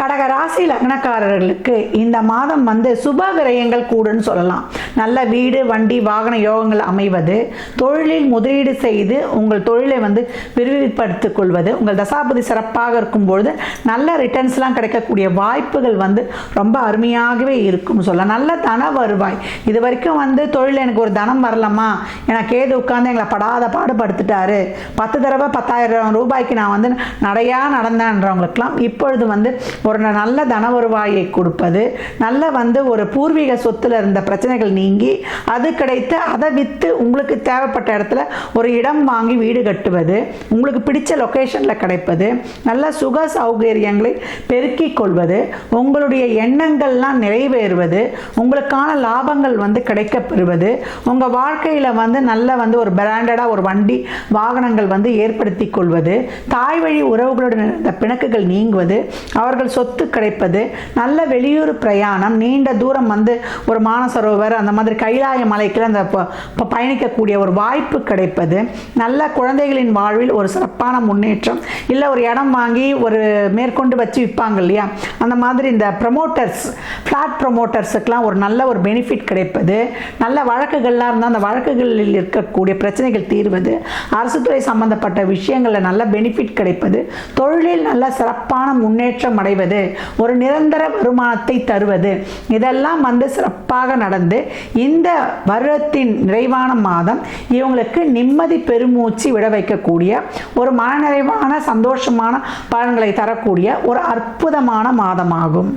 கடக ராசி லக்னக்காரர்களுக்கு இந்த மாதம் வந்து சுப விரயங்கள் கூடுன்னு சொல்லலாம். நல்ல வீடு வண்டி வாகன யோகங்கள் அமைவது தொழிலில் முதலீடு செய்து உங்கள் தொழிலை வந்து விரிவுபடுத்திக் கொள்வது உங்கள் தசாபதி சிறப்பாக இருக்கும் பொழுது நல்ல ரிட்டர்ன்ஸ்லாம் கிடைக்கக்கூடிய வாய்ப்புகள் வந்து ரொம்ப அருமையாகவே இருக்கும்னு சொல்லலாம். நல்ல தன வருவாய். இது வரைக்கும் வந்து தொழில் எனக்கு ஒரு தனம் வரலாமா எனக்கு ஏது உட்காந்து எங்களை படாத பாடுபடுத்துட்டாரு. பத்து தடவை பத்தாயிரம் ரூபாய்க்கு நான் வந்து நடையா நடந்தேன்றவங்களுக்கெல்லாம் இப்பொழுது வந்து ஒரு நல்ல தன வருவாயை கொடுப்பது நல்ல வந்து ஒரு பூர்வீக சொத்துல இருந்த பிரச்சனைகள் நீங்கி அது கிடைத்து அதை விற்று உங்களுக்கு தேவைப்பட்ட இடத்துல ஒரு இடம் வாங்கி வீடு கட்டுவது உங்களுக்கு பிடிச்ச லொக்கேஷனில் கிடைப்பது நல்ல சுக சௌகரியங்களை பெருக்கிக் கொள்வது உங்களுடைய எண்ணங்கள்லாம் நிறைவேறுவது உங்களுக்கான லாபங்கள் வந்து கிடைக்கப்பெறுவது உங்கள் வாழ்க்கையில் வந்து நல்ல வந்து ஒரு பிராண்டடாக ஒரு வண்டி வாகனங்கள் வந்து ஏற்படுத்தி கொள்வது தாய் வழி உறவுகளுடன் இருந்த பிணக்குகள் நீங்குவது அவர்கள் சொத்து கிடைப்பது நல்ல வெளியூர் பிரயாணம் நீண்ட தூரம் வந்து ஒரு மானசரோவர் அந்த மாதிரி கைலாய மலைக்கு அந்த ப- பயணிக்கக்கூடிய ஒரு வாய்ப்பு கிடைப்பது. நல்ல குழந்தைகளின் வாழ்வில் ஒரு சிறப்பான முன்னேற்றம். இல்லை ஒரு இடம் வாங்கி ஒரு மேற்கொண்டு வச்சு விற்பாங்க இல்லையா? அந்த மாதிரி இந்த ப்ரமோட்டர்ஸ் ஃப்ளாட் ப்ரமோட்டர்ஸுக்கெலாம் ஒரு நல்ல ஒரு பெனிஃபிட் கிடைப்பது. நல்ல வழக்குகள்லாம் இருந்தால் அந்த வழக்குகளில் இருக்கக்கூடிய பிரச்சனைகள் தீர்வது. அரசு துறை சம்பந்தப்பட்ட விஷயங்களில் நல்ல பெனிஃபிட் கிடைப்பது. தொழிலில் நல்ல சிறப்பான முன்னேற்றம் அடைவது. ஒரு நிரந்தர வருமானத்தை தருவது. இதெல்லாம் வந்து சிறப்பாக நடந்து இந்த வருடத்தின் நிறைவான மாதம் இவங்களுக்கு நிம்மதி பெருமூச்சு விட வைக்கக்கூடிய ஒரு மனநிறைவான சந்தோஷமான பலன்களை தரக்கூடிய ஒரு அற்புதமான மாதமாகும்.